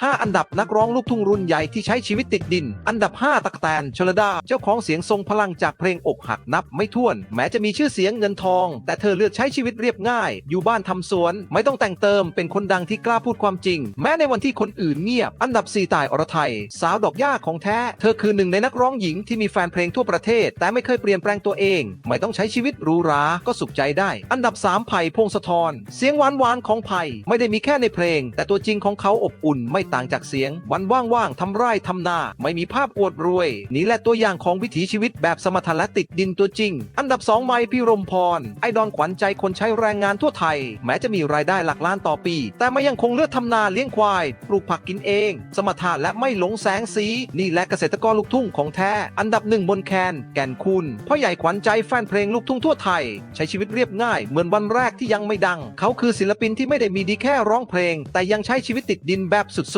5 อันดับนักร้องลูกทุ่งรุ่นใหญ่ที่ใช้ชีวิตติดดิน อันดับ 5 ตักแตนชลดา เจ้าของเสียงทรงพลังจากเพลงอกหักนับไม่ถ้วน แม้จะมีชื่อเสียงเงินทอง แต่เธอเลือกใช้ชีวิตเรียบง่าย อยู่บ้านทำสวน ไม่ต้องแต่งเติม เป็นคนดังที่กล้าพูดความจริง แม้ในวันที่คนอื่นเงียบ อันดับ 4 ตายอรไทย สาวดอกหญ้าของแท้ เธอคือหนึ่งในนักร้องหญิงที่มีแฟนเพลงทั่วประเทศ แต่ไม่เคยเปลี่ยนแปลงตัวเอง ไม่ต้องใช้ชีวิตหรูหราก็สุขใจได้ อันดับ 3 ไผ่พงศธรเสียงหวานหวานๆของไผ่ไม่ได้มีแค่ในเพลง แต่ตัวจริงของเขาอบอุ่นไม่ต่างจากเสียง วันว่างๆทำไร่ทำนา ไม่มีภาพอวดรวย นี่แหละตัวอย่างของวิถีชีวิตแบบสมถะและติดดินตัวจริง อันดับ2ไมพี่รมพร ไอดอลขวัญใจคนใช้แรงงานทั่วไทย แม้จะมีรายได้หลักล้านต่อปี แต่ไม่ยังคงเลือกทำนาเลี้ยงควาย ปลูกผักกินเอง สมถะและไม่หลงแสงสี นี่แหละเกษตรกรลูกทุ่งของแท้ อันดับหนึ่งบนแคนแก่นคุณพ่อใหญ่ขวัญใจแฟนเพลงลูกทุ่งทั่วไทย ใช้ชีวิตเรียบง่ายเหมือนวันแรกที่ยังไม่ดัง เขาคือศิลปินที่ไม่ได้มีดีแค่ร้องเพลง แต่ยังใช้ชีวิตติดดินแบบสุด